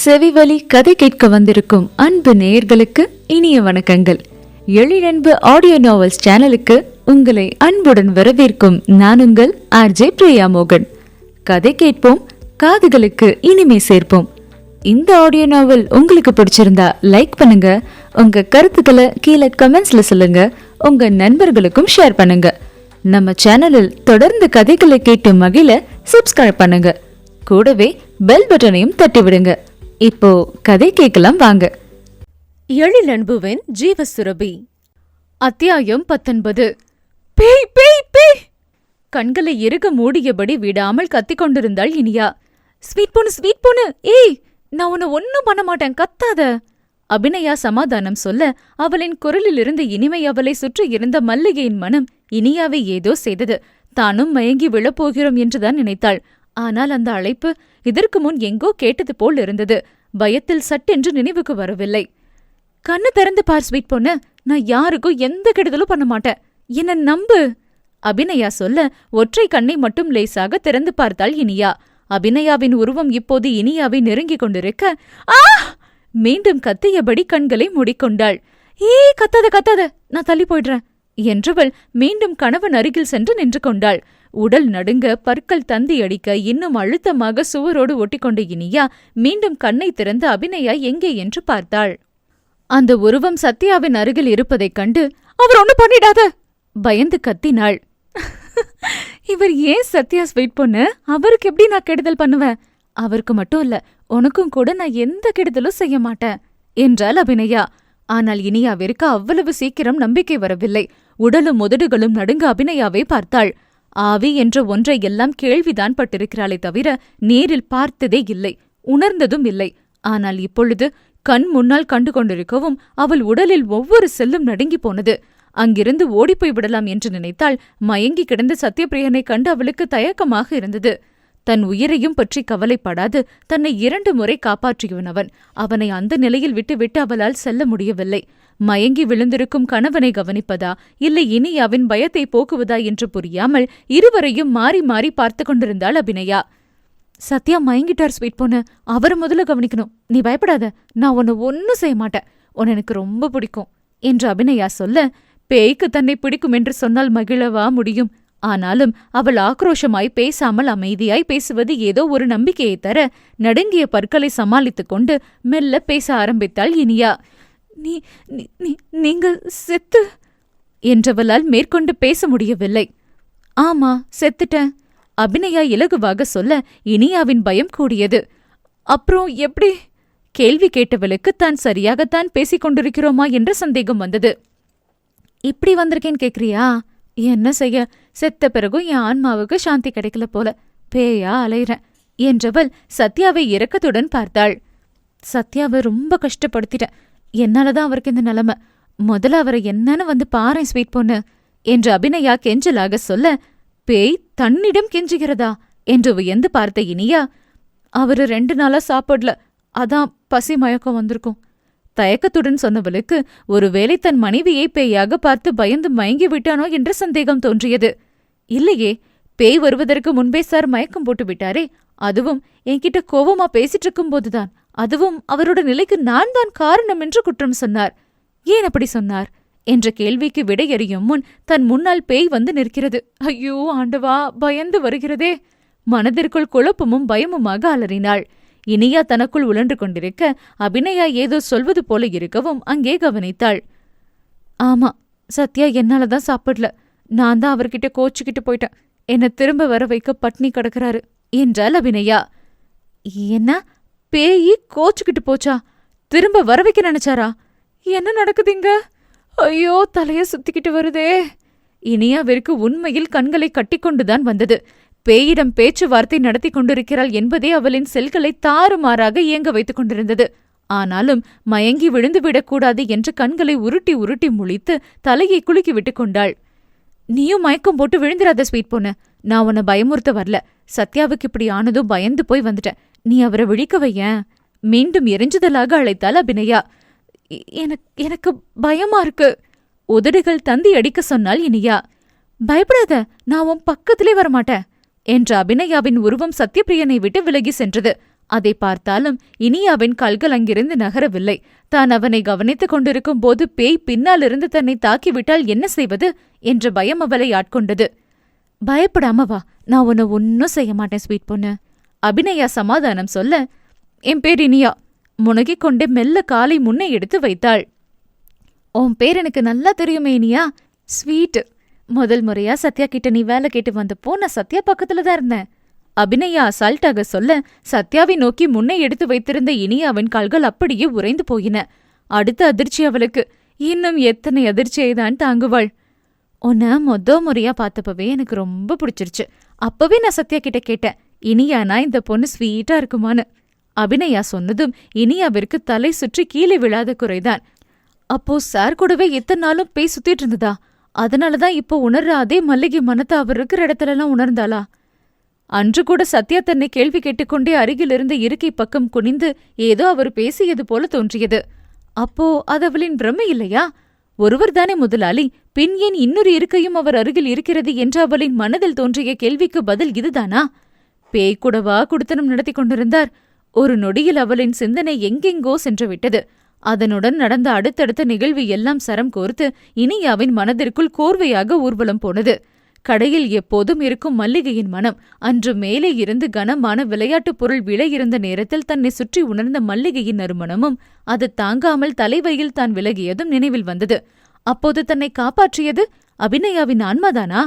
செவிவழி கதை கேட்க வந்திருக்கும் அன்பு நேயர்களுக்கு இனிய வணக்கங்கள். எழிலன்பு ஆடியோ நாவல்ஸ் சேனலுக்கு உங்களை அன்புடன் வரவேற்கும் நான் உங்கள் ஆர்ஜே பிரியா மோகன். கதை கேட்போம் காதுகளுக்கு இனிமை சேர்ப்போம். இந்த ஆடியோ நாவல் உங்களுக்கு பிடிச்சிருந்தா லைக் பண்ணுங்க உங்க கருத்துக்களை கீழே கமெண்ட்ஸ்ல சொல்லுங்க உங்க நண்பர்களுக்கும் ஷேர் பண்ணுங்க. நம்ம சேனலில் தொடர்ந்து கதைகளை கேட்டு மகிழ சப்ஸ்கிரைப் பண்ணுங்க. கூடவே பெல் பட்டனையும் தட்டி விடுங்க இப்போ கதை கேட்கலாம் வாங்க. எழிலன்புவின் ஜீவசுரபி. அத்தியாயம் பத்தொன்பது. பேய் பேய் பேய் கண்களை இறுக மூடியபடி விடாமல் கத்திக் கொண்டிருந்தாள் இனியா. ஸ்வீட் பொண்ணு ஸ்வீட் பொண்ணு. ஏய் நான் உன்னை ஒன்னும் பண்ண மாட்டேன். கத்தாத. அபிநயா சமாதானம் சொல்ல அவளின் குரலிலிருந்து இனிமை அவளை சுற்றி இருந்த மல்லிகையின் மனம் இனியாவை ஏதோ செய்தது. தானும் மயங்கி விழப்போகிறோம் என்றுதான் நினைத்தாள். ஆனால் அந்த அழைப்பு இதற்கு முன் எங்கோ கேட்டது போல் இருந்தது. பயத்தில் சட்டென்று நினைவுக்கு வரவில்லை. கண்ணு திறந்து பார் ஸ்வீட் பொண்ணு. நான் யாருக்கும் எந்த கெடுதலும் பண்ண மாட்டேன். என்ன நம்பு. அபிநயா சொல்ல ஒற்றை கண்ணை மட்டும் லேசாக திறந்து பார்த்தாள் இனியா. அபிநயாவின் உருவம் இப்போது இனியாவை நெருங்கிக் கொண்டிருக்க ஆ! மீண்டும் கத்தியபடி கண்களை மூடிக்கொண்டாள். ஏ கத்தாத கத்தாத. நான் தள்ளி போயிடுறேன். என்றவள் மீண்டும் கணவன் அருகில் சென்று நின்று கொண்டாள். உடல் நடுங்க பற்கள் தந்தி அடிக்க இன்னும் அழுத்தமாக சுவரோடு ஒட்டிக்கொண்ட இனியா மீண்டும் கண்ணை திறந்து அபிநயா எங்கே என்று பார்த்தாள். அந்த உருவம் சத்யாவின் அருகில் இருப்பதைக் கண்டு அவர் ஒன்னும் பண்ணிடாத பயந்து கத்தினாள். இவர் ஏன் சத்யா ஸ்வீட் பொண்ணு? அவருக்கு எப்படி நான் கெடுதல் பண்ணுவேன்? அவருக்கு மட்டும் இல்ல உனக்கும் கூட நான் எந்த கெடுதலும் செய்ய மாட்டேன் என்றாள் அபிநயா. ஆனால் இனியாவிற்கு அவ்வளவு சீக்கிரம் நம்பிக்கை வரவில்லை. உடலும் உதடுகளும் நடுங்க அபிநயாவை பார்த்தாள். ஆவி என்ற ஒன்றை எல்லாம் கேள்விதான் பட்டிருக்கிறாளே தவிர நேரில் பார்த்ததே இல்லை உணர்ந்ததும் இல்லை. ஆனால் இப்பொழுது கண் முன்னால் கண்டு கொண்டிருக்கவும் அவள் உடலில் ஒவ்வொரு செல்லும் நடுங்கி போனது. அங்கிருந்து ஓடிப்போய் விடலாம் என்று நினைத்தால் மயங்கி கிடந்த சத்யபிரியனை கண்டு அவளுக்கு தயக்கமாக இருந்தது. தன் உயிரையும் பற்றி கவலைப்படாது தன்னை இரண்டு முறை காப்பாற்றியவனவன் அவனை அந்த நிலையில் விட்டுவிட்டு அவளால் செல்ல முடியவில்லை. மயங்கி விழுந்திருக்கும் கணவனை கவனிப்பதா? இல்லை இனியாவின் பயத்தை போக்குவதா என்று புரியாமல் இருவரையும் மாறி மாறி பார்த்து கொண்டிருந்தாள் அபிநயா. சத்யா மயங்கிட்டார் ஸ்வீட் பொண்ணு. அவரை முதல்ல கவனிக்கணும். நீ பயப்படாத. நான் உன்னை ஒன்னும் செய்ய மாட்டேன். உன எனக்கு ரொம்ப பிடிக்கும் என்று அபிநயா சொல்ல பேய்க்கு தன்னை பிடிக்கும் என்று சொன்னால் மகிழவா முடியும். ஆனாலும் அவள் ஆக்ரோஷமாய் பேசாமல் அமைதியாய் பேசுவது ஏதோ ஒரு நம்பிக்கையை தர நடுங்கிய பற்களை சமாளித்துக் கொண்டு மெல்ல பேச ஆரம்பித்தாள் இனியா. நீ நீ- நீங்கள் செத்து என்றவளால் மேற்கொண்டு பேச முடியவில்லை. ஆமா செத்துட்டேன். அபிநயா இலகுவாக சொல்ல இனியாவின் பயம் கூடியது. அப்புறம் எப்படி? கேள்வி கேட்டவளுக்கு தான் சரியாகத்தான் பேசிக் கொண்டிருக்கிறோமா என்ற சந்தேகம் வந்தது. இப்படி வந்திருக்கேன்னு கேக்குறியா? என்ன செய்ய? செத்த பிறகும் என் ஆன்மாவுக்கு சாந்தி கிடைக்கல போல. பேயா அலையிறேன் என்றவள் சத்யாவை இரக்கத்துடன் பார்த்தாள். சத்யாவை ரொம்ப கஷ்டப்படுத்திட்டேன் என்னால தான் அவருக்கு இந்த நிலைமை. முதல்ல அவரை என்னன்னு வந்து பாரேன் ஸ்வீட் பொண்ணு என்று அபிநயா கெஞ்சலாக சொல்ல பேய் தன்னிடம் கெஞ்சுகிறதா? என்று வியந்து பார்த்த இனியா அவரு ரெண்டு நாளா சாப்பிடல. அதான் பசி மயக்கம் வந்திருக்கும். தயக்கத்துடன் சொன்னவளுக்கு ஒருவேளை தன் மனைவியை பேயாக பார்த்து பயந்து மயங்கி விட்டானோ என்ற சந்தேகம் தோன்றியது. இல்லையே பேய் வருவதற்கு முன்பே சார் மயக்கம் போட்டு விட்டாரே அதுவும் என்கிட்ட கோவமா பேசிட்டு இருக்கும்போதுதான். அதுவும் அவரோட நிலைக்கு நான் தான் காரணம் என்று குற்றம் சொன்னார். ஏன் அப்படி சொன்னார்? என்ற கேள்விக்கு விடையறியும் முன் தன் முன்னால் பேய் வந்து நிற்கிறது. ஐயோ ஆண்டவா பயந்து வருகிறதே. மனதிற்குள் குழப்பமும் பயமுமாக அலறினாள். இனியா தனக்குள் உழன்று கொண்டிருக்க அபிநயா ஏதோ சொல்வது போல இருக்கவும் அங்கே கவனித்தாள். ஆமா சத்யா என்னால தான் சாப்பிடல. நான் தான் அவர்கிட்ட கோச்சுக்கிட்டு போயிட்டேன். என்னை திரும்ப வர வைக்க பட்னி கிடக்கிறாரு என்றாள் அபிநயா. என்ன? பேயி கோச்சுக்கிட்டு போச்சா? திரும்ப வர வைக்க நினைச்சாரா? என்ன நடக்குதுங்க? ஐயோ தலைய சுத்திக்கிட்டு வருதே. இனியாவிற்கு உண்மையில் கண்களை கட்டிக்கொண்டுதான் வந்தது. பேயிடம் பேச்சுவார்த்தை நடத்தி கொண்டிருக்கிறாள் என்பதே அவளின் செல்களை தாறுமாறாக இயங்க வைத்துக் கொண்டிருந்தது. ஆனாலும் மயங்கி விழுந்துவிடக்கூடாது என்று கண்களை உருட்டி உருட்டி முழித்து தலையை குலுக்கி விட்டுக் கொண்டாள். நீயும் மயக்கம் போட்டு விழுந்துடாத ஸ்வீட் பொண்ணு. நான் உன்னை பயமுறுத்த வரல. சத்யாவுக்கு இப்படி ஆனதும் பயந்து போய் வந்துட்டேன். நீ அவரை விழிக்க வையேன். மீண்டும் எரிஞ்சுதலாக அழைத்தாள் அபிநயா. எனக்கு எனக்கு பயமா இருக்கு. உதடுகள் தந்தி அடிக்க சொன்னாள் இனியா. பயப்படாத நான் உன் பக்கத்திலே வரமாட்டேன் என்ற அபிநயாவின் உருவம் சத்யபிரியனை விட்டு விலகி சென்றது. அதை பார்த்தாலும் இனியாவின் கால்கள் அங்கிருந்து நகரவில்லை. தான் அவனை கவனித்துக் கொண்டிருக்கும் போது பேய் பின்னாலிருந்து தன்னை தாக்கிவிட்டால் என்ன செய்வது என்ற பயம் அவளை ஆட்கொண்டது. பயப்படாம வா நான் உன்னை ஒன்னும் செய்ய மாட்டேன் ஸ்வீட் பொண்ணு. அபிநயா சமாதானம் சொல்ல என் பேர் இனியா. முனகிக் கொண்டே மெல்ல காலை முன்னே எடுத்து வைத்தாள். உன் பேர் எனக்கு நல்லா தெரியுமே இனியா. ஸ்வீட். முதல் முறையா சத்யா கிட்ட நீ வேலை கேட்டு வந்தப்போ நான் சத்யா பக்கத்துல தான் இருந்தேன். அபிநயா அசால்ட்டாக சொல்ல சத்யாவை நோக்கி முன்னே எடுத்து வைத்திருந்த இனியாவின் கால்கள் அப்படியே உறைந்து போயின. அடுத்த அதிர்ச்சி அவளுக்கு. இன்னும் எத்தனை அதிர்ச்சியை தான் தாங்குவாள். உன்னை மொத முறையா பார்த்தப்பவே எனக்கு ரொம்ப பிடிச்சிருச்சு. அப்பவே நான் சத்யா கிட்ட கேட்டேன். இனியானா இந்த பொண்ணு ஸ்வீட்டா இருக்குமான்னு. அபிநயா சொன்னதும் இனியாவிற்கு தலை சுற்றி கீழே விழாத குறைதான். அப்போ சார் கூடவே இத்தனை நாளும் பேய் சுத்திட்டு இருந்ததா? அதனாலதான் இப்போ உணர்ற அதே மல்லிகை மனத்தை அவர் இருக்கிற இடத்துலலாம் உணர்ந்தாளா? அன்று கூட சத்யா தன்னை கேள்வி கேட்டுக்கொண்டே அருகிலிருந்து இருக்கை பக்கம் குனிந்து ஏதோ அவர் பேசியது போல தோன்றியது. அப்போ அது அவளின் பிரமை இல்லையா? ஒருவர்தானே முதலாளி பின் ஏன் இன்னொரு இருக்கையும் அவர் அருகில் இருக்கிறது என்று அவளின் மனதில் தோன்றிய கேள்விக்கு பதில் இதுதானா? பேய் கூடவா குடுத்தனம் நடத்தி கொண்டிருந்தார். ஒரு நொடியில் அவளின் சிந்தனை எங்கெங்கோ சென்று விட்டது அதனுடன் நடந்த அடுத்தடுத்த நிகழ்வு எல்லாம் சரம் கோர்த்து இனியாவின் மனதிற்குள் கோர்வையாக ஊர்வலம் போனது. கடையில் எப்போதும் இருக்கும் மல்லிகையின் மனம் அன்று மேலே இருந்து கனமான விளையாட்டுப் பொருள் விழ இருந்த நேரத்தில் தன்னை சுற்றி உணர்ந்த மல்லிகையின் நறுமணமும் அது தாங்காமல் தலைவையில் தான் விலகியதும் நினைவில் வந்தது. அப்போது தன்னை காப்பாற்றியது அபிநயாவின் ஆன்மாதானா?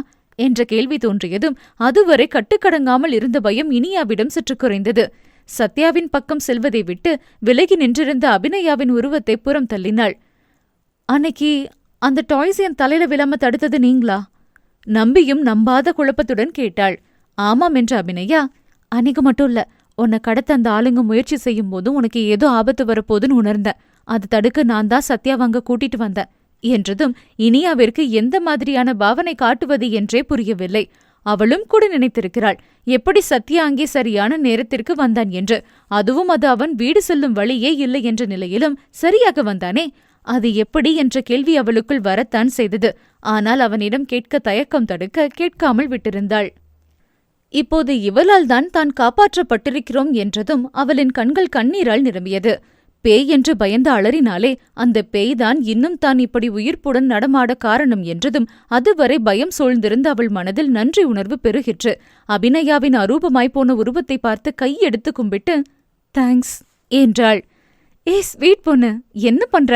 என்ற கேள்வி தோன்றியதும் அதுவரை கட்டுக்கடங்காமல் இருந்த பயம் இனியாவிடம் சற்று குறைந்தது. சத்யாவின் பக்கம் செல்வதை விட்டு விலகி நின்றிருந்த அபிநயாவின் உருவத்தை புறம் தள்ளினாள். அன்னைக்கு அந்த டாய்ஸ் என் தலையில விழாம தடுத்தது நீங்களா? நம்பியும் நம்பாத குழப்பத்துடன் கேட்டாள். ஆமாம் என்ற அபிநயா அன்னைக்கு மட்டும் இல்ல உன்னை கடத்த அந்த ஆளுங்க முயற்சி செய்யும் போதும் உனக்கு ஏதோ ஆபத்து வரப்போதுன்னு உணர்ந்தேன். அது தடுக்க நான் தான் சத்யாவாங்க கூட்டிட்டு வந்தேன். என்றதும் இனியாவிற்கு எந்த மாதிரியான பாவனை காட்டுவது என்றே புரியவில்லை. அவளும் கூட நினைத்திருக்கிறாள் எப்படி சத்யா அங்கே சரியான நேரத்திற்கு வந்தான் என்று? அதுவும் அது அவன் வீடு செல்லும் வழியே இல்லை என்ற நிலையிலும் சரியாக வந்தானே? அது எப்படி? என்ற கேள்வி அவளுக்குள் வரத்தான் செய்தது. ஆனால் அவனிடம் கேட்க தயக்கம் தடுக்க கேட்காமல் விட்டிருந்தாள். இப்போது இவளால் தான் தான் காப்பாற்றப்பட்டிருக்கிறோம் என்றதும் அவளின் கண்கள் கண்ணீரால் நிரம்பியது. பேய் என்று பயந்து அலறினாலே அந்த பேய்தான் இன்னும் தான் இப்படி உயிர்ப்புடன் நடமாட காரணம் என்றதும் அதுவரை பயம் சூழ்ந்திருந்த அவள் மனதில் நன்றி உணர்வு பெருகிற்று. அபிநயாவின் அரூபமாய் போன உருவத்தை பார்த்து கையெடுத்து கும்பிட்டு தேங்க்ஸ் என்றாள். ஏ ஸ்வீட் பொண்ணு என்ன பண்ற?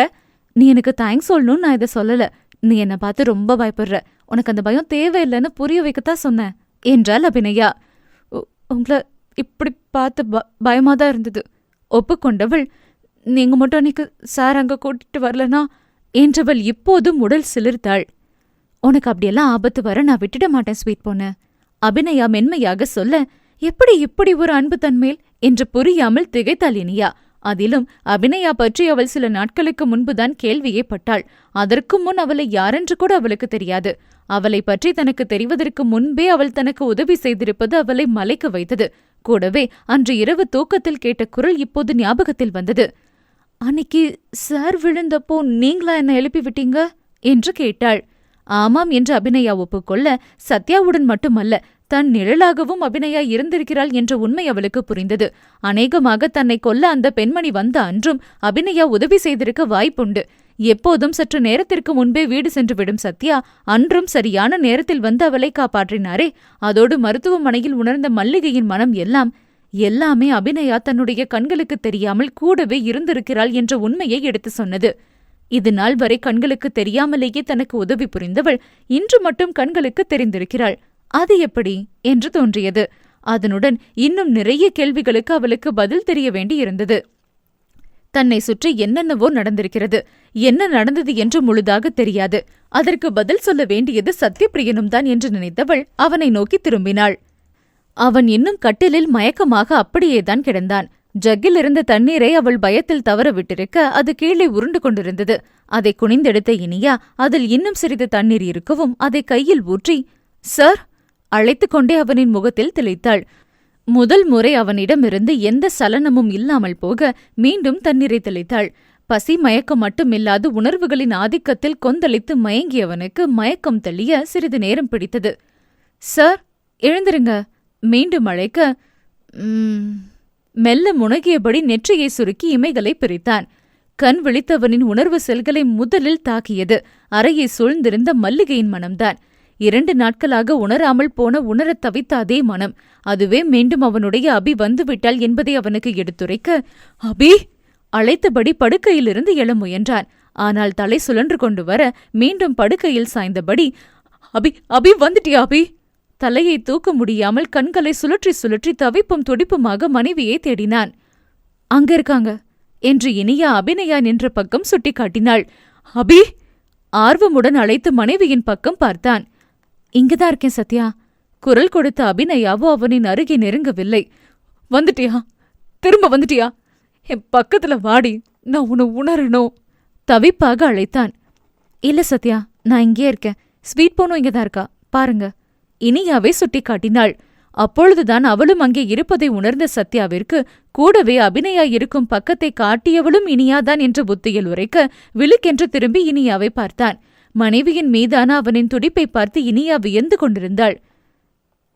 நீ எனக்கு தேங்க்ஸ் சொல்லணும்னு நான் இதை சொல்லல. நீ என்னை பார்த்து ரொம்ப பயப்படுற. உனக்கு அந்த பயம் தேவையில்லைன்னு புரிய வைக்கத்தான் சொன்னேன் என்றாள் அபிநயா. உங்களை இப்படி பார்த்து ப பயமாதான் இருந்தது ஒப்புக்கொண்டவள் நீங்க மட்டும் அன்னைக்கு சார் அங்க கூட்டிட்டு வரலனா என்றவள் இப்போதும் உடல் சிலிர்த்தாள். உனக்கு அப்படியெல்லாம் ஆபத்து வர நான் விட்டுட மாட்டேன் ஸ்வீட் பொண்ணு. அபிநயா மென்மையாக சொல்ல எப்படி இப்படி ஒரு அன்பு தன்மேல் என்று புரியாமல் திகைத்தாள் இனியா. அதிலும் அபிநயா பற்றி அவள் சில நாட்களுக்கு முன்புதான் கேள்வியே பட்டாள். அதற்கு முன் அவளை யாரென்று கூட அவளுக்கு தெரியாது. அவளை பற்றி தனக்கு தெரிவதற்கு முன்பே அவள் தனக்கு உதவி செய்திருப்பது அவளை மலைக்க வைத்தது. கூடவே அன்று இரவு தூக்கத்தில் கேட்ட குரல் இப்போது ஞாபகத்தில் வந்தது. அன்னைக்கு சார் விழுந்தப்போ நீங்களா என்ன எழுப்பி விட்டீங்க? என்று கேட்டாள். ஆமாம் என்று அபிநயா ஒப்புக்கொள்ள சத்யாவுடன் மட்டுமல்ல தன் நிழலாகவும் அபிநயா இருந்திருக்கிறாள் என்ற உண்மை அவளுக்கு புரிந்தது. அநேகமாக தன்னை கொல்ல அந்த பெண்மணி வந்த அன்றும் அபிநயா உதவி செய்திருக்க வாய்ப்புண்டு. எப்போதும் சற்று நேரத்திற்கு முன்பே வீடு சென்று விடும் சத்யா அன்றும் சரியான நேரத்தில் வந்து அவளை காப்பாற்றினாரே. அதோடு மருத்துவமனையில் உணர்ந்த மல்லிகையின் மனம் எல்லாம் எல்லாமே அபிநயா தன்னுடைய கண்களுக்கு தெரியாமல் கூடவே இருந்திருக்கிறாள் என்ற உண்மையை எடுத்து சொன்னது. இது நாள் வரை கண்களுக்கு தெரியாமலேயே தனக்கு உதவி புரிந்தவள் இன்று மட்டும் கண்களுக்கு தெரிந்திருக்கிறாள். அது எப்படி? என்று தோன்றியது. அதனுடன் இன்னும் நிறைய கேள்விகளுக்கு அவளுக்கு பதில் தெரிய வேண்டியிருந்தது. தன்னை சுற்றி என்னென்னவோ நடந்திருக்கிறது. என்ன நடந்தது என்று முழுதாக தெரியாது. அதற்கு பதில் சொல்ல வேண்டியது சத்யபிரியனும் தான் என்று நினைத்தவள் அவனை நோக்கி திரும்பினாள். அவன் இன்னும் கட்டிலில் மயக்கமாக அப்படியேதான் கிடந்தான். ஜக்கில் இருந்த தண்ணீரை அவள் பயத்தில் தவற விட்டிருக்க அது கீழே உருண்டு கொண்டிருந்தது. அதை குனிந்தெடுத்த இனியா அதில் இன்னும் சிறிது தண்ணீர் இருக்கவும் அதை கையில் ஊற்றி சார் அழைத்துக் கொண்டே அவனின் முகத்தில் தெளித்தாள். முதல் முறை அவனிடமிருந்து எந்த சலனமும் இல்லாமல் போக மீண்டும் தண்ணீரை தெளித்தாள். பசி மயக்கம் மட்டுமில்லாது உணர்வுகளின் ஆதிக்கத்தில் கொந்தளித்து மயங்கியவனுக்கு மயக்கம் தெளிய சிறிது நேரம் பிடித்தது. சார் எழுந்திருங்க. மீண்டும் அழைக்க மெல்ல முனகியபடி நெற்றியை சுருக்கி இமைகளை பிரித்தான். கண் விழித்தவனின் உணர்வு செல்களை முதலில் தாக்கியது. அறையை சூழ்ந்திருந்த மல்லிகையின் மனம்தான். இரண்டு நாட்களாக உணராமல் போன உணரத் தவித்த அதே மனம். அதுவே மீண்டும் அவனுடைய அபி வந்துவிட்டாள் என்பதை அவனுக்கு எடுத்துரைக்க அபி! அழைத்தபடி படுக்கையிலிருந்து எழ முயன்றான். ஆனால் தலை சுழன்று கொண்டு வர மீண்டும் படுக்கையில் சாய்ந்தபடி அபி அபி வந்துட்டியா அபி? தலையை தூக்க முடியாமல் கண்களை சுழற்றி சுழற்றி தவிப்பும் துடிப்புமாக மனைவியை தேடினான். அங்க இருக்காங்க என்று இனியா அபிநயா நின்ற பக்கம் சுட்டிக்காட்டினாள். அபி ஆர்வமுடன் அழைத்து மனைவியின் பக்கம் பார்த்தான். இங்கதான் இருக்கேன் சத்யா. குரல் கொடுத்த அபிநயாவோ அவனின் அருகே நெருங்கவில்லை. வந்துட்டியா? திரும்ப வந்துட்டியா? என் பக்கத்துல வாடி நான் உன்னை உணரணும் தவிப்பாக அழைத்தான். இல்ல சத்யா நான் இங்கே இருக்கேன். ஸ்வீட் போனும் இங்கதான் இருக்கா? பாருங்க. இனியாவை சுட்டிக்காட்டினாள். அப்பொழுதுதான் அவளும் அங்கே இருப்பதை உணர்ந்த சத்யாவிற்கு கூடவே அபிநயா இருக்கும் பக்கத்தை காட்டியவளும் இனியாதான் என்ற புத்தியில் உரைக்க விழுக்கென்று திரும்பி இனியாவை பார்த்தான். மனைவியின் மீதான அவனின் துடிப்பை பார்த்து இனியா வியந்து கொண்டிருந்தாள்.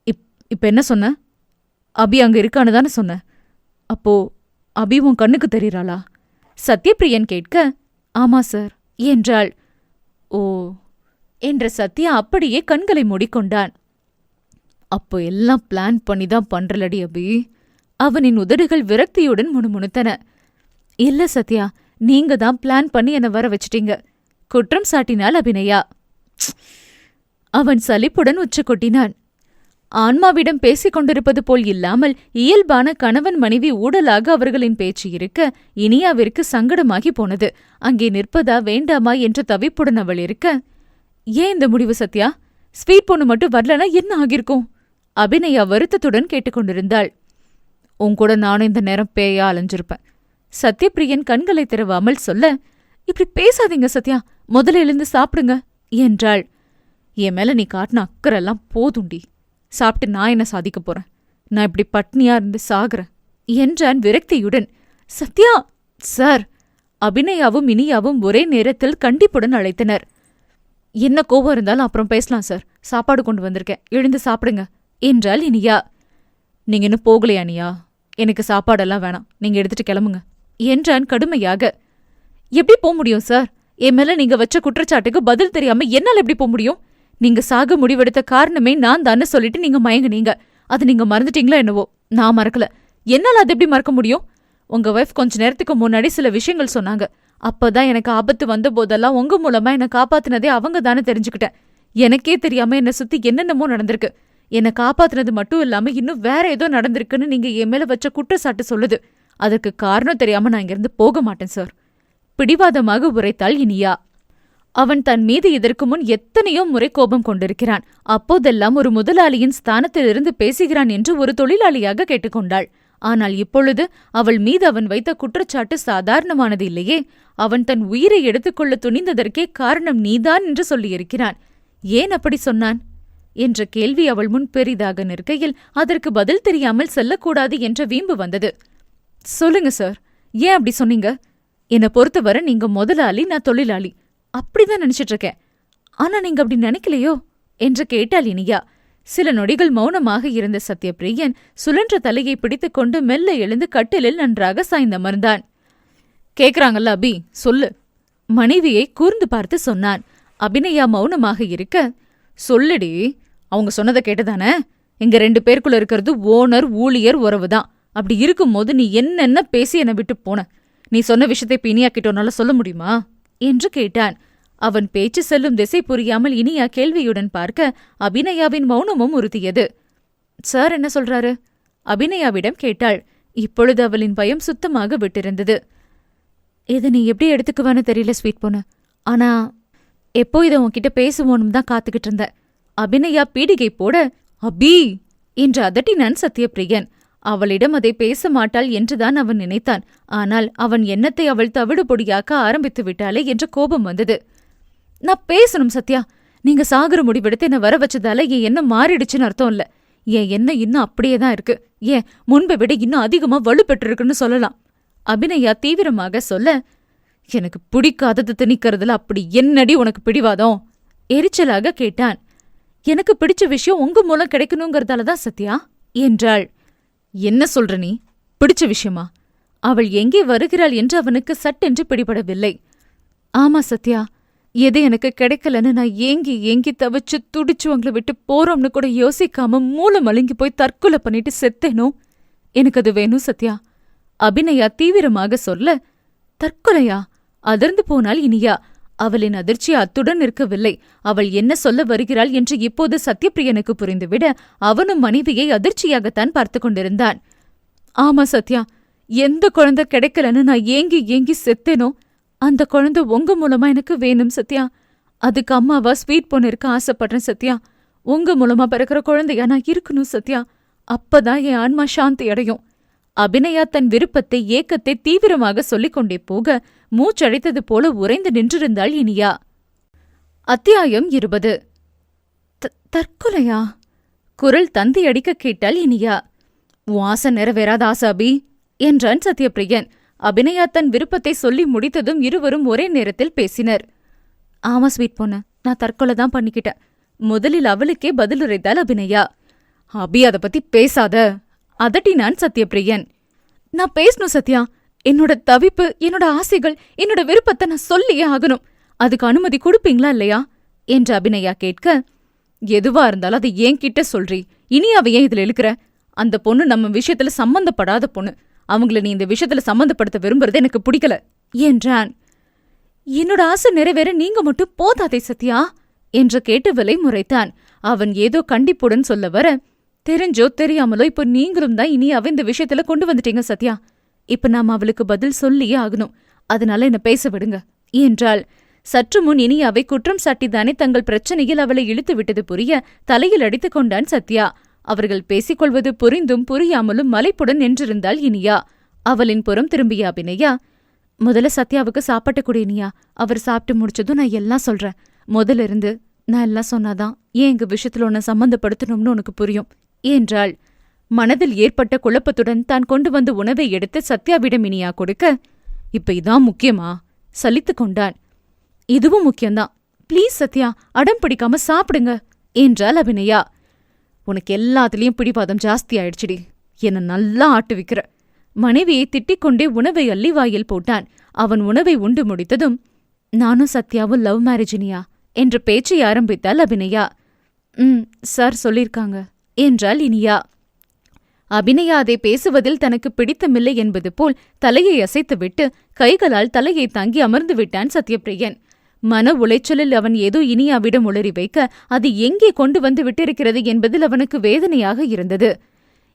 இப் இப்ப என்ன சொன்ன? அபி அங்க இருக்கான்னு தானே சொன்ன? அப்போ அபி உன் கண்ணுக்கு தெரியறாளா? சத்யபிரியன் கேட்க ஆமா சார் என்றாள். ஓ என்ற சத்யா அப்படியே கண்களை மூடிக்கொண்டான். அப்போ எல்லாம் பிளான் பண்ணி தான் பண்றலடி அபி. அவனின் உதடுகள் விரக்தியுடன் முணுமுணுத்தன. இல்ல சத்யா நீங்க தான் பிளான் பண்ணி என்ன வர வச்சிட்டீங்க. குற்றம் சாட்டினாள் அபிநயா. அவன் சலிப்புடன் உச்ச கொட்டினான். ஆன்மாவிடம் பேசிக் கொண்டிருப்பது போல் இல்லாமல் இயல்பான கணவன் மனைவி ஊடலாக அவர்களின் பேச்சு இருக்க இனியாவிற்கு சங்கடமாகி போனது. அங்கே நிற்பதா வேண்டாமா என்ற தவிப்புடன் அவள் இருக்க ஏன் இந்த முடிவு சத்யா? ஸ்வீட் பொண்ணு மட்டும் வரலனா என்ன ஆகிருக்கும் அபிநயா வருத்தத்துடன் கேட்டுக்கொண்டிருந்தாள். உன் கூட நானும் இந்த நேரம் பேயா? அலைஞ்சிருப்பேன். சத்யபிரியன் கண்களை திறவாமல் சொல்ல இப்படி பேசாதீங்க சத்யா முதல்ல எழுந்து சாப்பிடுங்க என்றாள். என் மேல நீ காட்டின அக்கறெல்லாம் போதுண்டி. சாப்பிட்டு நான் என்ன சாதிக்க போறேன்? நான் இப்படி பட்னியா இருந்து சாகுறேன் என்றான் விரக்தியுடன். சத்யா! சார். அபிநயாவும் இனியாவும் ஒரே நேரத்தில் கண்டிப்புடன் அழைத்தனர். என்ன கோபம் இருந்தாலும் அப்புறம் பேசலாம் சார். சாப்பாடு கொண்டு வந்திருக்கேன். எழுந்து சாப்பிடுங்க. என்றாள் இனியா. நீங்க இன்னும் போகலையா அனியா எனக்கு சாப்பாடெல்லாம் வேணாம். நீங்க எடுத்துட்டு கிளம்புங்க. என்றான் கடுமையாக. எப்படி போக முடியும் சார்? என் மேல நீங்க வச்ச குற்றச்சாட்டுக்கு பதில் தெரியாம என்னால எப்படி போக முடியும்? நீங்க சாக முடிவெடுத்த காரணமே நான் தானே சொல்லிட்டு நீங்க மயங்குனீங்க. அது நீங்க மறந்துட்டீங்களா என்னவோ? நான் மறக்கல. என்னால அது எப்படி மறக்க முடியும்? உங்க ஒய்ஃப் கொஞ்ச நேரத்துக்கு முன்னாடி சில விஷயங்கள் சொன்னாங்க. அப்பதான் எனக்கு ஆபத்து வந்த போதெல்லாம் உங்க மூலமா என்னை காப்பாத்துனதே அவங்க தானே தெரிஞ்சுக்கிட்டேன். எனக்கே தெரியாம என்ன சுத்தி என்னென்னமோ நடந்திருக்கு. என்னை காப்பாத்துனது மட்டும் இல்லாம இன்னும் வேற ஏதோ நடந்திருக்குன்னு நீங்க என் மேல வச்ச குற்றச்சாட்டு சொல்லுது. அதற்கு காரணம் தெரியாம நான் இங்கிருந்து போக மாட்டேன் சார். பிடிவாதமாக உரைத்தாள் இனியா. அவன் தன் மீது இதற்கு முன் எத்தனையோ முறை கோபம் கொண்டிருக்கிறான். அப்போதெல்லாம் ஒரு முதலாளியின் ஸ்தானத்திலிருந்து பேசுகிறான் என்று ஒரு தொழிலாளியாக கேட்டுக்கொண்டாள். ஆனால் இப்பொழுது அவள் மீது அவன் வைத்த குற்றச்சாட்டு சாதாரணமானது இல்லையே. அவன் தன் உயிரை எடுத்துக்கொள்ள துணிந்ததற்கே காரணம் நீதான் என்று சொல்லியிருக்கிறான். ஏன் அப்படி சொன்னான்? என்ற கேள்வி அவள் முன் பெரிதாக நிற்கையில் அதற்கு பதில் தெரியாமல் செல்லக்கூடாது என்ற வீம்பு வந்தது. சொல்லுங்க சார். ஏன் அப்படி சொன்னீங்க? என்னை பொறுத்தவரை நீங்க முதலாளி நான் தொழிலாளி. அப்படிதான் நினைச்சிட்டு இருக்கேன் ஆனா நீங்க அப்படி நினைக்கலையோ? என்று கேட்டாள் இனியா. சில நொடிகள் மௌனமாக இருந்த சத்யபிரியன் சுழன்ற தலையை பிடித்துக்கொண்டு மெல்ல எழுந்து கட்டிலில் நன்றாக சாய்ந்தமர்ந்தான் கேக்குறாங்கல்ல அபி. சொல்லு. மனைவியை கூர்ந்து பார்த்து சொன்னான். அபிநயா மௌனமாக இருக்க சொல்லுடி அவங்க சொன்னதை கேட்டதானே? இங்க ரெண்டு பேருக்குள்ள இருக்கிறது ஓனர் ஊழியர் உறவு தான் அப்படி இருக்கும்போது நீ என்னென்ன பேசி என்னை விட்டு போன? நீ சொன்ன விஷயத்தை இப்ப இனியா சொல்ல முடியுமா? என்று கேட்டான். அவன் பேச்சு செல்லும் திசை புரியாமல் இனியா கேள்வியுடன் பார்க்க அபிநயாவின் மௌனமும் உறுத்தியது. சார் என்ன சொல்றாரு? அபிநயாவிடம் கேட்டாள். இப்பொழுது அவளின் பயம் சுத்தமாக விட்டிருந்தது. இதை நீ எப்படி எடுத்துக்குவான்னு தெரியல ஸ்வீட் பொண்ணு. ஆனா எப்போ இதை உன்கிட்ட பேசுவோன்னு தான் காத்துக்கிட்டு இருந்த. அபிநயா பீடிகை போட அபி! என்று அதட்டினான் சத்யபிரியன் அவளிடம் அதை பேச மாட்டாள் என்றுதான் அவன் நினைத்தான். ஆனால் அவன் எண்ணத்தை அவள் தவிடு பொடியாக்க ஆரம்பித்து விட்டாளே என்ற கோபம் வந்தது. நான் பேசணும் சத்யா. நீங்க சாகுற முடிவெடுத்து என்ன வர வச்சதால என் எண்ணம் மாறிடுச்சுன்னு அர்த்தம் இல்ல. என் எண்ணம் இன்னும் அப்படியே தான் இருக்கு. ஏன்? முன்பை விட இன்னும் அதிகமா வலுப்பெற்றிருக்குன்னு சொல்லலாம். அபிநயா தீவிரமாக சொல்ல எனக்கு பிடிக்காதது திணிக்கிறதுல அப்படி என்னடி உனக்கு பிடிவாதம்? எரிச்சலாக கேட்டான். எனக்கு பிடிச்ச விஷயம் உங்க மூலம் கிடைக்கணுங்கிறதால தான் சத்யா என்றாள். என்ன சொல்ற நீ? பிடிச்ச விஷயமா? அவள் எங்கே வருகிறாள் என்று அவனுக்கு சட்டென்று பிடிபடவில்லை. ஆமா சத்யா எது எனக்கு கிடைக்கலன்னு நான் ஏங்கி ஏங்கி தவிச்சு துடிச்சு உங்களை விட்டு போறோம்னு கூட யோசிக்காம மூளை மழுங்கி போய் தற்கொலை பண்ணிட்டு செத்தேனோ? எனக்கு அது வேணும் சத்யா. அபிநயா தீவிரமாக சொல்ல தற்கொலையா? அதிர்ந்து போனாள் இனியா. அவளின் அதிர்ச்சி அத்துடன் இருக்கவில்லை அவள் என்ன சொல்ல வருகிறாள் என்று இப்போது சத்யபிரியனுக்கு புரிந்துவிட அவனும் மனைவியை அதிர்ச்சியாகத்தான் பார்த்து கொண்டிருந்தான். ஆமா சத்யா எந்த குழந்தை கிடைக்கலன்னு நான் ஏங்கி ஏங்கி செத்தேனோ அந்த குழந்தை உங்க மூலமா எனக்கு வேணும் சத்யா. அதுக்கு அம்மாவா ஸ்வீட் பொண்ணு இருக்க ஆசைப்படுறேன் சத்யா. உங்க மூலமா பிறக்கிற குழந்தையா நான் இருக்கணும் சத்யா. அப்பதான் என் ஆன்மா சாந்தி அடையும். அபிநயா தன் விருப்பத்தை ஏக்கத்தை தீவிரமாக சொல்லிக் கொண்டே போக மூச்சழைத்தது போல உறைந்து நின்றிருந்தாள் இனியா. அத்தியாயம் இருபது. தற்கொலையா? குரல் தந்தி அடிக்க கேட்டாள் இனியா. உன் ஆசை நிறைவேறாத ஆசை அபி என்றான் சத்யபிரியன் அபிநயா தன் விருப்பத்தை சொல்லி முடித்ததும் இருவரும் ஒரே நேரத்தில் பேசினர். ஆமா ஸ்வீட் பொண்ணு நான் தற்கொலை தான் பண்ணிக்கிட்டேன். முதலில் அவளுக்கே பதிலுரைத்தாள் அபிநயா. அபி அதை பத்தி பேசாத. அதட்டினான் சத்யபிரியன் நான் பேசணும் சத்யா. என்னோட தவிப்பு என்னோட ஆசைகள் என்னோட விருப்பத்தை நான் சொல்லியே ஆகணும். அதுக்கு அனுமதி கொடுப்பீங்களா இல்லையா? என்று அபிநயா கேட்க எதுவா இருந்தாலும் அதை ஏன் கிட்ட சொல்றி. இனி அவ ஏன் இதுல இழுக்கிற? அந்த பொண்ணு நம்ம விஷயத்துல சம்பந்தப்படாத பொண்ணு. அவங்கள நீ இந்த விஷயத்துல சம்பந்தப்படுத்த விரும்புறது எனக்கு பிடிக்கல என்றான். என்னோட ஆசை நிறைவேற நீங்க மட்டும் போதாதே சத்யா என்று கேட்டு விலை முறைத்தான். அவன் ஏதோ கண்டிப்புடன் சொல்ல வர தெரிஞ்சோ தெரியாமலோ இப்ப நீங்களும் தான் இனி அவ இந்த விஷயத்துல கொண்டு வந்துட்டீங்க சத்யா. இப்ப நாம அவளுக்கு பதில் சொல்லியே ஆகணும். அதனால என்ன பேச விடுங்க. என்றாள். சற்று முன் இனியாவை குற்றம் சாட்டிதானே தங்கள் பிரச்சனையில் அவளை இழுத்து விட்டது புரிய தலையில் அடித்துக் கொண்டான் சத்யா. அவர்கள் பேசிக்கொள்வது புரிந்தும் புரியாமலும் மலைப்புடன் நின்றிருந்தாள் இனியா. அவளின் புறம் திரும்பிய அபிநயா முதல்ல சத்யாவுக்கு சாப்பாட்டு கொடு இனியா. அவர் சாப்பிட்டு முடிச்சதும் நான் எல்லாம் சொல்றேன். முதல்ல இருந்து நான் எல்லாம் சொன்னாதான் ஏன் எங்க விஷயத்துல உன்னை சம்மந்தப்படுத்தணும்னு உனக்கு புரியும். என்றாள். மனதில் ஏற்பட்ட குழப்பத்துடன் தான் கொண்டு வந்த உணவை எடுத்து சத்யாவிடம் இனியா கொடுக்க இப்ப இதான் முக்கியமா? சலித்துக் கொண்டான். இதுவும் முக்கியம்தான். ப்ளீஸ் சத்யா அடம் பிடிக்காம சாப்பிடுங்க என்றாள் அபிநயா. உனக்கு எல்லாத்துலயும் பிடிவாதம் ஜாஸ்தி ஆயிடுச்சுடி. என்ன நல்லா ஆட்டு வைக்கிற. மனைவியை திட்டிக் கொண்டே உணவை அள்ளி வாயில் போட்டான். அவன் உணவை உண்டு முடித்ததும் நானும் சத்யாவும் லவ் மேரேஜினியா என்ற பேச்சை ஆரம்பித்தாள் அபிநயா. ம் சார் சொல்லிருக்காங்க என்றாள் இனியா. அபிநயா பேசுவதில் தனக்கு பிடித்தமில்லை என்பது போல் தலையை அசைத்துவிட்டு கைகளால் தலையை தாங்கி அமர்ந்து விட்டான் சத்யபிரியன் மன உளைச்சலில் அவன் ஏதோ இனியாவிடம் உளறி வைக்க அது எங்கே கொண்டு வந்து விட்டிருக்கிறது என்பதில் அவனுக்கு வேதனையாக இருந்தது.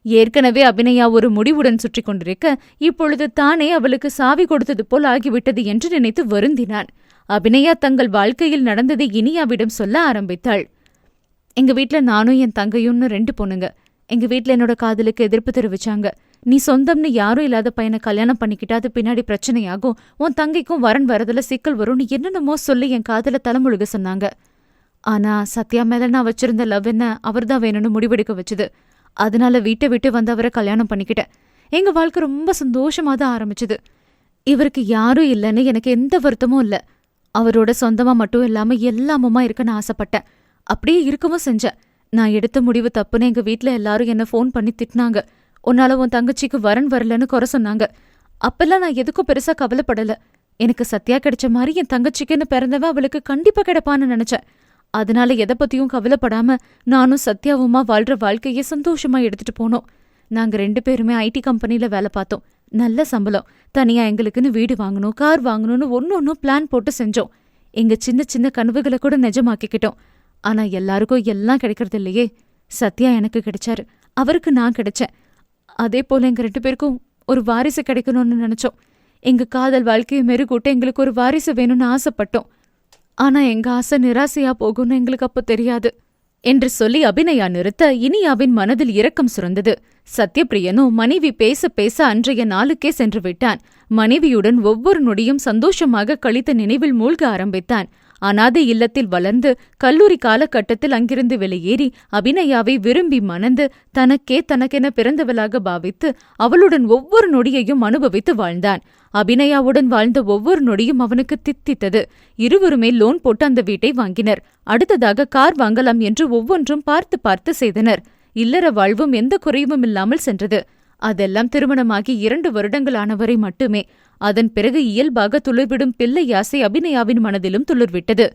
ஏற்கனவே அபிநயா ஒரு முடிவுடன் சுற்றி கொண்டிருக்க இப்பொழுது தானே அவளுக்கு சாவி கொடுத்தது போல் ஆகிவிட்டது என்று நினைத்து வருந்தினான். அபிநயா தங்கள் வாழ்க்கையில் நடந்ததை இனியாவிடம் சொல்ல ஆரம்பித்தாள். எங்க வீட்ல நானும் என் தங்கையும்னு ரெண்டு பொண்ணுங்க. எங்க வீட்ல என்னோட காதலுக்கு எதிர்ப்பு தெரிவிச்சாங்க. நீ சொந்தம்னு யாரும் இல்லாத பையனை கல்யாணம் பண்ணிக்கிட்டா அது பின்னாடி பிரச்சனையாகும். உன் தங்கைக்கும் வரன் வரதுல சிக்கல் வரும்னு என்னென்னமோ சொல்லி என் காதல தலைமுழுக சொன்னாங்க. ஆனா சத்யா மேல நான் வச்சிருந்த லவ் என்ன அவர்தான் வேணும்னு முடிவெடுக்க வச்சது. அதனால வீட்டை விட்டு வந்து அவரை கல்யாணம் பண்ணிக்கிட்டேன். எங்க வாழ்க்கை ரொம்ப சந்தோஷமா தான் ஆரம்பிச்சது. இவருக்கு யாரும் இல்லைன்னு எனக்கு எந்த வருத்தமும் இல்ல. அவரோட சொந்தமா மட்டும் இல்லாம எல்லாமுமா இருக்குன்னு ஆசைப்பட்டேன். அப்படியே இருக்கவும் செஞ்சேன் நான் எடுத்த முடிவு தப்புன்னு எங்க வீட்ல எல்லாரும் என்ன ஃபோன் பண்ணி திட்டினாங்க. உன்னால உன் தங்கச்சிக்கு வரன் வரலன்னு குறை சொன்னாங்க. அப்பெல்லாம் நான் எதுக்கும் பெருசா கவலைப்படல. எனக்கு சத்யா கிடைச்ச மாதிரி என் தங்கச்சிக்குன்னு பிறந்தவன் அவளுக்கு கண்டிப்பா கிடைப்பான்னு நினைச்சேன். அதனால எதை பத்தியும் கவலைப்படாம நானும் சத்யாவுமா வாழ்ற வாழ்க்கையை சந்தோஷமா எடுத்துட்டு போனோம். நாங்க ரெண்டு பேருமே ஐடி கம்பெனில வேலை பார்த்தோம். நல்ல சம்பளம். தனியா எங்களுக்குன்னு வீடு வாங்கணும் கார் வாங்கணும்னு ஒன்னொன்னும் பிளான் போட்டு செஞ்சோம். எங்க சின்ன சின்ன கனவுகளை கூட நிஜமாக்கிக்கிட்டோம். ஆனா எல்லாருக்கும் எல்லாம் கிடைக்கிறது இல்லையே. சத்யா எனக்கு கிடைச்சாரு. அவருக்கு நான் கிடைச்சேன். அதே போல எங்க ரெண்டு பேருக்கும் ஒரு வாரிசு கிடைக்கணும்னு நினைச்சோம். எங்க காதல் வாழ்க்கையை மெருகூட்ட எங்களுக்கு ஒரு வாரிசு வேணும்னு ஆசைப்பட்டோம். ஆனா எங்க ஆசை நிராசையா போகும்னு எங்களுக்கு அப்போ தெரியாது. என்று சொல்லி அபிநயா நிறுத்த இனியாவின் மனதில் இரக்கம் சுரந்தது. சத்யபிரியனும் மனைவி பேச பேச அன்றைய நாளுக்கே சென்று விட்டான். மனைவியுடன் ஒவ்வொரு நொடியும் சந்தோஷமாக கழித்த நினைவில் மூழ்க ஆரம்பித்தான். அனாதை இல்லத்தில் வளர்ந்து கல்லூரி காலகட்டத்தில் அங்கிருந்து வெளியேறி அபிநயாவை விரும்பி மணந்து தனக்கே தனக்கென பிறந்தவளாக பாவித்து அவளுடன் ஒவ்வொரு நொடியையும் அனுபவித்து வாழ்ந்தான். அபிநயாவுடன் வாழ்ந்த ஒவ்வொரு நொடியும் அவனுக்கு தித்தித்தது. இருவருமே லோன் போட்டு அந்த வீட்டை வாங்கினர். அடுத்ததாக கார் வாங்கலாம் என்று ஒவ்வொன்றும் பார்த்து பார்த்து செய்தனர். இல்லற வாழ்வும் எந்த குறைவும் இல்லாமல் சென்றது. அதெல்லாம் திருமணமாகி இரண்டு வருடங்கள் ஆனவரை மட்டுமே. அதன் பிறகு இயல்பாக துளிர்விடும் பிள்ளை யாசை அபிநயாவின் மனதிலும் துளிர்விட்டது.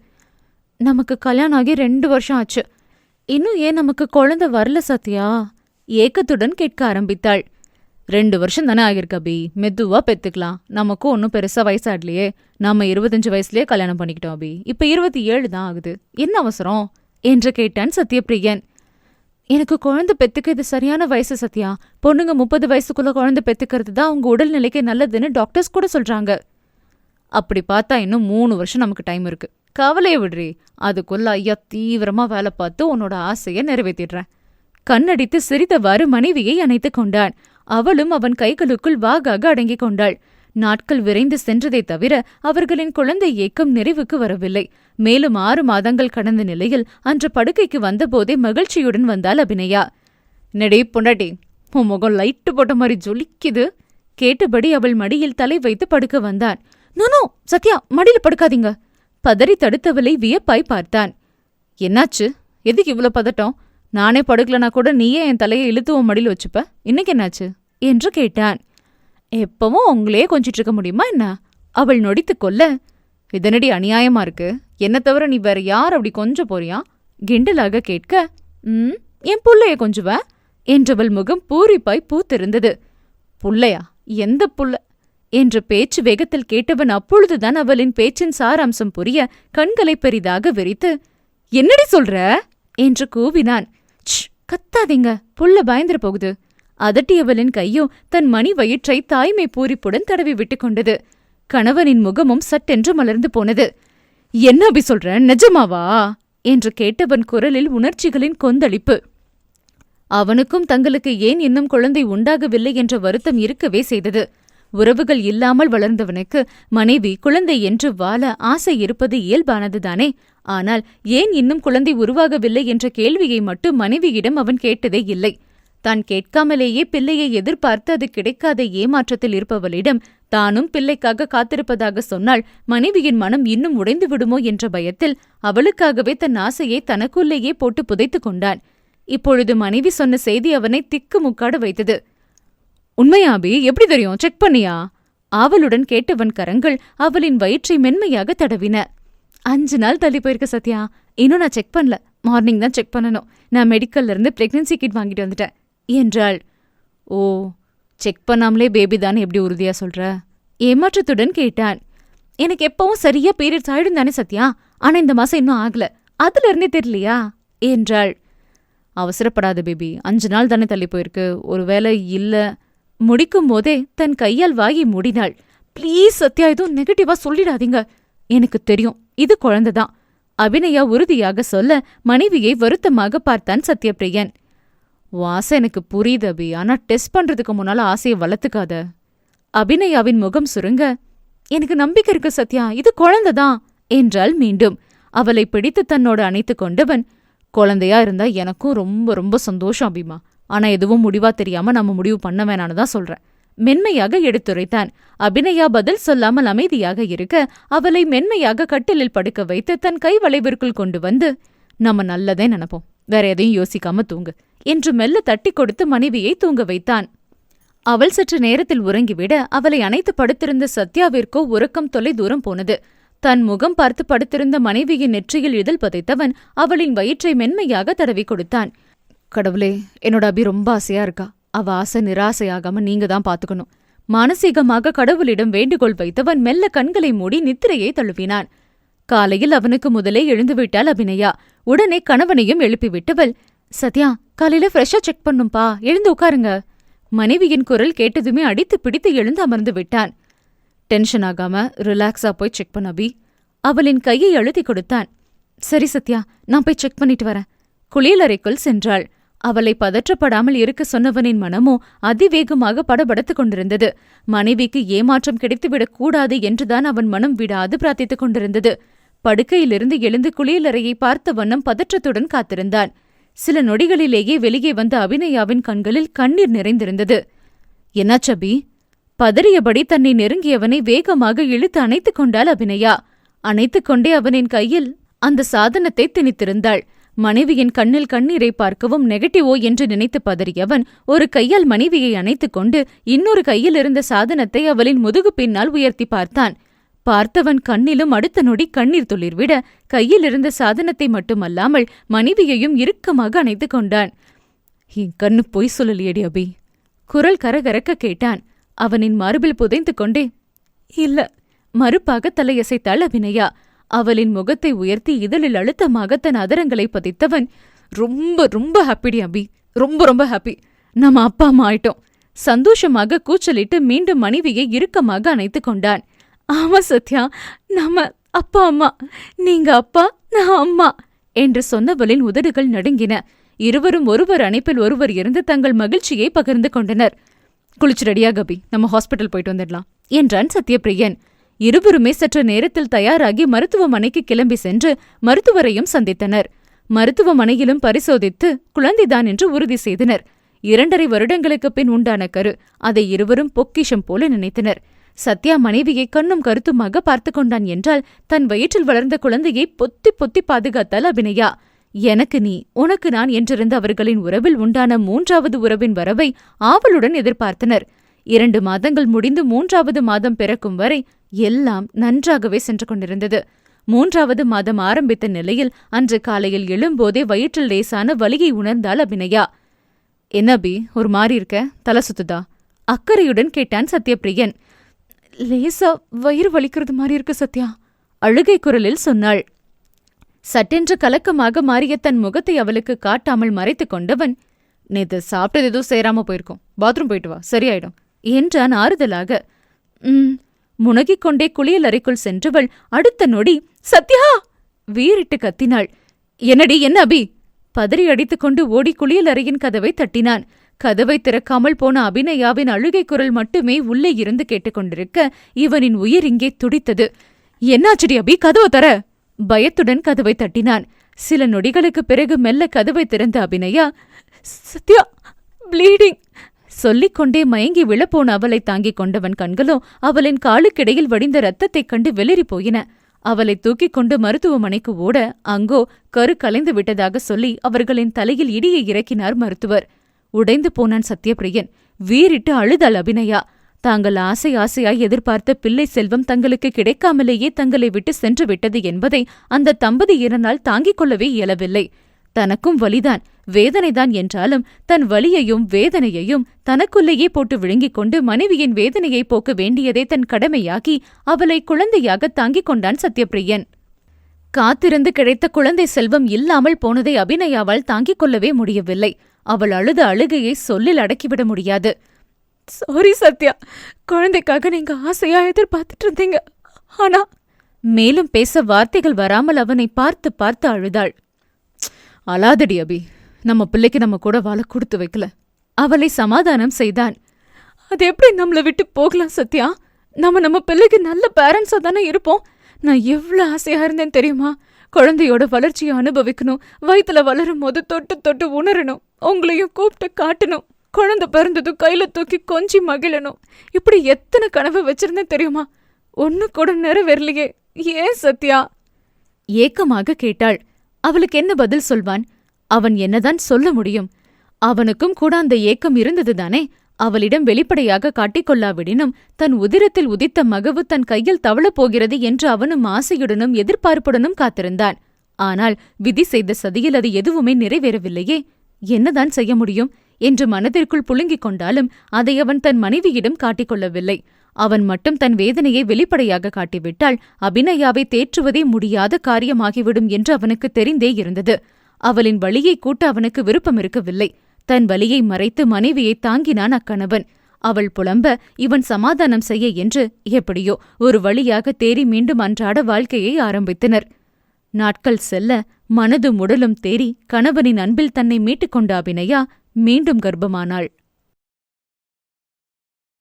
நமக்கு கல்யாணம் ஆகி ரெண்டு வருஷம் ஆச்சு. இன்னும் ஏன் நமக்கு குழந்தை வரல சத்யா? ஏக்கத்துடன் கேட்க ஆரம்பித்தாள். ரெண்டு வருஷம் தானே ஆகிருக்கு அபி. மெதுவா பெத்துக்கலாம். நமக்கும் ஒன்றும் பெருசா வயசாடலையே நாம இருபத்தஞ்சு வயசுலயே கல்யாணம் பண்ணிக்கிட்டோம் அபி. இப்ப இருபத்தி ஏழு தான் ஆகுது. என்ன அவசரம்? என்று கேட்டான் சத்யபிரியன் எனக்கு குழந்தை பெத்துக்க இது சரியான வயசு சத்யா. பொண்ணுங்க முப்பது வயசுக்குள்ள குழந்தை பெத்துக்கிறது தான் அவங்க உடல்நிலைக்கு நல்லதுன்னு டாக்டர்ஸ் கூட சொல்றாங்க. அப்படி பார்த்தா இன்னும் மூணு வருஷம் நமக்கு டைம் இருக்கு. கவலையை விடுறி. அதுக்குள்ள ஐயா தீவிரமா வேலை பார்த்து உன்னோட ஆசையை நிறைவேற்றிடுறேன் கண்ணடித்து சிரித்தவாறு மனைவியை அணைத்துக் கொண்டான். அவளும் அவன் கைகளுக்குள் வாகாக அடங்கிக் கொண்டாள். நாட்கள் விரைந்து சென்றதை தவிர அவர்களின் குழந்தை ஏக்கம் நிறைவுக்கு வரவில்லை. மேலும் ஆறு மாதங்கள் கடந்த நிலையில் அன்று படுக்கைக்கு வந்தபோதே மகிழ்ச்சியுடன் வந்தாள் அபிநயா. நெடே பொண்டாட்டி உன் முகம் லைட்டு போட்ட மாதிரி ஜொலிக்குது. கேட்டபடி அவள் மடியில் தலை வைத்து படுக்க வந்தான். நோ சத்யா மடியில படுக்காதீங்க. பதறி தடுத்தவளை வியப்பாய் பார்த்தான். என்னாச்சு? எதுக்கு இவ்வளோ பதட்டம்? நானே படுக்கலனா கூட நீயே என் தலையை இழுத்து உன் மடியில் வச்சுப்ப? இன்னைக்கு என்னாச்சு? என்று கேட்டான். எப்பவும் உங்களையே கொஞ்சிட்டு இருக்க முடியுமா என்ன? அவள் நொடித்து கொல்ல இதனடி அநியாயமா இருக்கு. என்ன தவிர நீ வேற யார் அப்படி கொஞ்சம் போறியா? கிண்டலாக கேட்க ம் என் புள்ளைய கொஞ்சுவ? என்றவள் முகம் பூரிப்பாய் பூத்திருந்தது. புள்ளையா? எந்த புள்ள? என்ற பேச்சு வேகத்தில் கேட்டவன் அப்பொழுதுதான் அவளின் பேச்சின் சாராம்சம் புரிய கண்களை பெரிதாக விரித்து என்னடி சொல்ற? என்று கூவினான். கத்தாதீங்க. புள்ள பயந்துரு போகுது. அதட்டியவளின் கையோ தன் மணி வயிற்றை தாய்மை பூரிப்புடன் தடவி விட்டுக் கொண்டது. கணவனின் முகமும் சட்டென்று மலர்ந்து போனது. என்ன அபி சொல்ற? நிஜமாவா? என்று கேட்டவன் குரலில் உணர்ச்சிகளின் கொந்தளிப்பு. அவனுக்கும் தங்களுக்கு ஏன் இன்னும் குழந்தை உண்டாகவில்லை என்ற வருத்தம் இருக்கவே செய்தது. உறவுகள் இல்லாமல் வளர்ந்தவனுக்கு மனைவி குழந்தை என்று வாழ ஆசை இருப்பது இயல்பானதுதானே. ஆனால் ஏன் இன்னும் குழந்தை உருவாகவில்லை என்ற கேள்வியை மட்டும் மனைவியிடம் அவன் கேட்டதே இல்லை. தான் கேட்காமலேயே பிள்ளையை எதிர்பார்த்து அது கிடைக்காத ஏமாற்றத்தில் இருப்பவளிடம் தானும் பிள்ளைக்காக காத்திருப்பதாக சொன்னால் மனைவியின் மனம் இன்னும் உடைந்து விடுமோ என்ற பயத்தில் அவளுக்காகவே தன் ஆசையை தனக்குள்ளேயே போட்டு புதைத்துக் கொண்டான். இப்பொழுது மனைவி சொன்ன செய்தி அவனை திக்கு முக்காட வைத்தது. உண்மையாபி எப்படி தெரியும்? செக் பண்ணியா? ஆவலுடன் கேட்டவன் கரங்கள் அவளின் வயிற்றை மென்மையாக தடவின. அஞ்சு நாள் தள்ளி போயிருக்க சத்யா. இன்னும் நான் செக் பண்ணல. மார்னிங் தான் செக் பண்ணணும். நான் மெடிக்கல்ல இருந்து பிரெக்னன்சி கிட் வாங்கிட்டு வந்துட்டேன். என்றாள். ஓ செக் பண்ணாமலே பேபி தானே எப்படி உறுதியா சொல்ற? ஏமாற்றத்துடன் கேட்டான். எனக்கு எப்பவும் சரியா பீரியட்ஸ் ஆயிடும் தானே சத்யா. ஆனா இந்த மாசம் இன்னும் ஆகல. அதுல இருந்தே தெரியலையா? என்றாள். அவசரப்படாத பேபி அஞ்சு நாள் தானே தள்ளி போயிருக்கு. ஒருவேளை இல்ல. முடிக்கும் போதே தன் கையால் வாயை மூடினாள். ப்ளீஸ் சத்யா எதுவும் நெகட்டிவா சொல்லிடாதீங்க. எனக்கு தெரியும். இது குழந்தைதான். அபிநயா உறுதியாக சொல்ல மனைவியை வருத்தமாக பார்த்தான் சத்யபிரியன் உன் ஆசை எனக்கு புரியுது அபி. ஆனா டெஸ்ட் பண்றதுக்கு முன்னால ஆசையை வளர்த்துக்காத. அபிநயாவின் முகம் சுருங்க. எனக்கு நம்பிக்கை இருக்கு சத்யா. இது குழந்தைதான் என்றாள் மீண்டும். அவளை பிடித்து தன்னோடு அணைத்துக் கொண்டவன். குழந்தையா இருந்தா எனக்கும் ரொம்ப ரொம்ப சந்தோஷம் அபிமா. ஆனா எதுவும் முடிவா தெரியாம நம்ம முடிவு பண்ண வேணான்னு தான் சொல்றேன். மென்மையாக எடுத்துரைத்தான். அபிநயா பதில் சொல்லாமல் அமைதியாக இருக்க அவளை மென்மையாக கட்டிலில் படுக்க வைத்து தன் கை வளைவிற்குள் கொண்டு வந்து நம்ம நல்லதே நினைப்போம். வேற எதையும் யோசிக்காம தூங்கு என்று மெல்ல தட்டி கொடுத்து மனைவியை தூங்க வைத்தான். அவள் சற்று நேரத்தில் உறங்கிவிட அவளை அணைத்து படுத்திருந்த சத்யாவிற்கோ உறக்கம் தொலை தூரம் போனது. தன் முகம் பார்த்து படுத்திருந்த மனைவியின் நெற்றியில் இதழ் பதைத்தவன் அவளின் வயிற்றை மென்மையாக தடவி கொடுத்தான். கடவுளே என்னோட அபி ரொம்ப ஆசையா இருக்கா? அவ ஆசை நிராசையாகாம நீங்க தான் பாத்துக்கணும். மானசீகமாக கடவுளிடம் வேண்டுகோள் வைத்தவன் மெல்ல கண்களை மூடி நித்திரையை தழுவினான். காலையில் அவனுக்கு முதலே எழுந்துவிட்டாள் அபிநயா. உடனே கணவனையும் எழுப்பிவிட்டவள் சத்யா காலையில ஃப்ரெஷ்ஷா செக் பண்ணும்பா எழுந்து உட்காருங்க. மனைவியின் குரல் கேட்டதுமே அடித்து பிடித்து எழுந்து அமர்ந்து விட்டான். டென்ஷன் ஆகாம ரிலாக்ஸா போய் செக் பண்ண அபி. அவளின் கையை அழுத்தி கொடுத்தான். சரி சத்யா நான் போய் செக் பண்ணிட்டு வரேன். குளியலறைக்குள் சென்றாள். அவளை பதற்றப்படாமல் இருக்க சொன்னவனின் மனமோ அதிவேகமாக படபடத்துக் கொண்டிருந்தது. மனைவிக்கு ஏமாற்றம் கிடைத்துவிடக் கூடாது என்றுதான் அவன் மனம் விடாது பிரார்த்தித்துக் கொண்டிருந்தது. படுக்கையிலிருந்து எழுந்து குளியலறையை பார்த்த வண்ணம் பதற்றத்துடன் காத்திருந்தான் சில நொடிகளிலேயே வெளியே வந்த அபிநயாவின் கண்களில் கண்ணீர் நிறைந்திருந்தது. என்னாச்சபி பதறியபடி தன்னை நெருங்கியவனை வேகமாக இழுத்து அணைத்துக் கொண்டாள் அபிநயா. அணைத்துக் கொண்டே அவனின் கையில் அந்த சாதனத்தை திணித்திருந்தாள். மனைவியின் கண்ணில் கண்ணீரை பார்க்கவும் நெகட்டிவோ என்று நினைத்து பதறியவன் ஒரு கையால் மனைவியை அணைத்துக் கொண்டு இன்னொரு கையில் இருந்த சாதனத்தை அவளின் முதுகு பின்னால் உயர்த்தி பார்த்தான். பார்த்தவன் கண்ணிலும் அடுத்த நொடி கண்ணீர் துளிர்விட கையில் இருந்த சாதனத்தை மட்டுமல்லாமல் மனைவியையும் இறுக்கமாக அணைத்துக் கொண்டான். என் கண்ணு பொய் சொல்லலையடி அபி குரல் கரகரக்க கேட்டான். அவனின் மார்பில் புதைந்து கொண்டே இல்ல. மறுப்பாக தலையசைத்தாள் அபிநயா. அவளின் முகத்தை உயர்த்தி இதழில் அழுத்தமாக தன் அதரங்களை பதித்தவன் ரொம்ப ரொம்ப ஹாப்பிடி அபி ரொம்ப ரொம்ப ஹாப்பி நம்ம அப்பா அம்மா ஆயிட்டோம். சந்தோஷமாக கூச்சலிட்டு மீண்டும் மனைவியை இறுக்கமாக அணைத்துக் கொண்டான். ஆமா சத்யா நம்ம அப்பா அம்மா. நீங்க அப்பா நான் அம்மா என்று சொன்னவளின் உதடுகள் நடுங்கின. இருவரும் ஒருவர் அணைப்பில் ஒருவர் இருந்து தங்கள் மகிழ்ச்சியை பகிர்ந்து கொண்டனர். குளிச்சு ரெடியா கபி. நம்ம ஹாஸ்பிட்டல் போயிட்டு வந்துடலாம் என்றான் சத்யபிரியன் இருவருமே சற்று நேரத்தில் தயாராகி மருத்துவமனைக்கு கிளம்பி சென்று மருத்துவரையும் சந்தித்தனர். மருத்துவமனையிலும் பரிசோதித்து குழந்தைதான் என்று உறுதி செய்தனர். இரண்டரை வருடங்களுக்கு பின் உண்டான கரு அதை இருவரும் பொக்கிஷம் போல நினைத்தனர். சத்யா மனைவியை கண்ணும் கருத்துமாக பார்த்து கொண்டான் என்றால் தன் வயிற்றில் வளர்ந்த குழந்தையை பொத்தி பொத்தி பாதுகாத்தாள் அபிநயா. எனக்கு நீ உனக்கு நான் என்றிருந்த அவர்களின் உறவில் உண்டான மூன்றாவது உறவின் வரவை ஆவலுடன் எதிர்பார்த்தனர். இரண்டு மாதங்கள் முடிந்து மூன்றாவது மாதம் பிறக்கும் வரை எல்லாம் நன்றாகவே சென்று கொண்டிருந்தது. மூன்றாவது மாதம் ஆரம்பித்த நிலையில் அன்று காலையில் எழும்போதே வயிற்றில் லேசான வலியை உணர்ந்தாள் அபிநயா. என்ன பி ஒரு மாறி இருக்க? தலை சுத்துதா? அக்கறையுடன் கேட்டான் சத்யபிரியன் லேசா வயிறு வலிக்கிறது மாதிரி இருக்கு சத்யா. அழுகை குரலில் சொன்னாள். சட்டென்று கலக்கமாக மாறிய தன் முகத்தை அவளுக்கு காட்டாமல் மறைத்துக் கொண்டவன் நேத்து சாப்பிட்டது எதுவும் சேராம போயிருக்கோம். பாத்ரூம் போயிட்டு வா. சரியாயிடும். என்றான் ஆறுதலாக. ம் முனகிக் கொண்டே குளியல் அறைக்குள் சென்றவள் அடுத்த நொடி சத்யா! வீறிட்டு கத்தினாள். என்னடி? என்ன அபி? பதறி அடித்துக்கொண்டு ஓடி குளியல் அறையின் கதவை தட்டினான். கதவை திறக்காமல் போன அபிநயாவின் அழுகை குரல் மட்டுமே உள்ளே இருந்து கேட்டுக்கொண்டிருக்க இவனின் உயிர் இங்கே துடித்தது. என்னாச்சடி அபி? கதவை தர! பயத்துடன் கதவை தட்டினான். சில நொடிகளுக்குப் பிறகு மெல்ல கதவை திறந்த அபிநயா சத்யா ப்ளீடிங்! சொல்லிக்கொண்டே மயங்கி விழப்போன அவளை தாங்கிக் கொண்டவன் கண்களோ அவளின் காலுக்கிடையில் வடிந்த ரத்தத்தைக் கண்டு வெளிறிப் போயின. அவளை தூக்கிக் கொண்டு மருத்துவமனைக்கு ஓட அங்கோ கரு கலைந்து விட்டதாக சொல்லி அவர்களின் தலையில் இடியை இறக்கினார் மருத்துவர். உடைந்து போனான் சத்யபிரியன் வீறிட்டு அழுதாள் அபிநயா. தாங்கள் ஆசை ஆசையாய் எதிர்பார்த்த பிள்ளை செல்வம் தங்களுக்கு கிடைக்காமலேயே தங்களை விட்டு சென்று விட்டது என்பதை அந்த தம்பதியினரால் தாங்கிக் கொள்ளவே இயலவில்லை. தனக்கும் வலிதான் வேதனைதான் என்றாலும் தன் வலியையும் வேதனையையும் தனக்குள்ளேயே போட்டு விழுங்கிக் கொண்டு மனைவியின் வேதனையை போக்க வேண்டியதை தன் கடமையாகி அவளை குழந்தையாக தாங்கிக் கொண்டான் சத்யபிரியன் காத்திருந்து கிடைத்த குழந்தை செல்வம் இல்லாமல் போனதை அபிநயாவால் தாங்கிக் கொள்ளவே முடியவில்லை. அவள் அழுத அழுகையை சொல்லில் அடக்கிவிட முடியாது. சாரி சத்யா. குழந்தைக்காக நீங்க ஆசையா எதிர்பார்த்துட்டு இருந்தீங்க. ஆனா மேலும் பேச வார்த்தைகள் வராமல் அவனை பார்த்து பார்த்து அழுதாள். அலாதடி அபி. நம்ம பிள்ளைக்கு நம்ம கூட வாழ கொடுத்து வைக்கல. அவளை சமாதானம் செய்தான். அது எப்படி நம்மள விட்டு போகலாம் சத்யா? நம்ம நம்ம பிள்ளைக்கு நல்ல பேரண்ட்ஸா தானே இருப்போம். நான் எவ்வளோ ஆசையா இருந்தேன் தெரியுமா? குழந்தையோட வளர்ச்சியை அனுபவிக்கணும் வயித்துல வளரும் போது தொட்டு தொட்டு உணரணும் உங்களையும் கூப்பிட்டு காட்டணும் குழந்தை பிறந்ததும் கையில தூக்கி கொஞ்சி மகிழணும். இப்படி எத்தனை கனவு வச்சிருந்தேன் தெரியுமா? ஒன்னு கூட நிறைவேறலையே. ஏன் சத்யா? ஏக்கமாக கேட்டாள். அவளுக்கு என்ன பதில் சொல்வான்? அவன் என்னதான் சொல்ல முடியும்? அவனுக்கும் கூட அந்த ஏக்கம் இருந்ததுதானே? அவளிடம் வெளிப்படையாக காட்டிக்கொள்ளாவிடனும் தன் உதிரத்தில் உதித்த மகவு தன் கையில் தவளப் போகிறது என்று அவனும் ஆசையுடனும் எதிர்பார்ப்புடனும் காத்திருந்தான். ஆனால் விதி செய்த சதியில் அது எதுவுமே நிறைவேறவில்லையே. என்னதான் செய்ய முடியும்? என்று மனதிற்குள் புழுங்கிக் கொண்டாலும் அதை அவன் தன் மனைவியிடம் காட்டிக்கொள்ளவில்லை. அவன் மட்டும் தன் வேதனையை வெளிப்படையாக காட்டிவிட்டால் அபிநயாவை தேற்றுவதே முடியாத காரியமாகிவிடும் என்று அவனுக்கு தெரிந்தே இருந்தது. அவளின் வழியை கூட்ட அவனுக்கு விருப்பம் இருக்கவில்லை. தன் வலியை மறைத்து மனைவியை தாங்கினான் அக்கணவன். அவள் புலம்ப இவன் சமாதானம் செய்ய என்று எப்படியோ ஒரு வழியாக தேறி மீண்டும் அன்றாட வாழ்க்கையை ஆரம்பித்தனர். நாட்கள் செல்ல மனதும் உடலும் தேறி கணவனின் அன்பில் தன்னை மீட்டுக்கொண்ட அபிநயா மீண்டும் கர்ப்பமானாள்.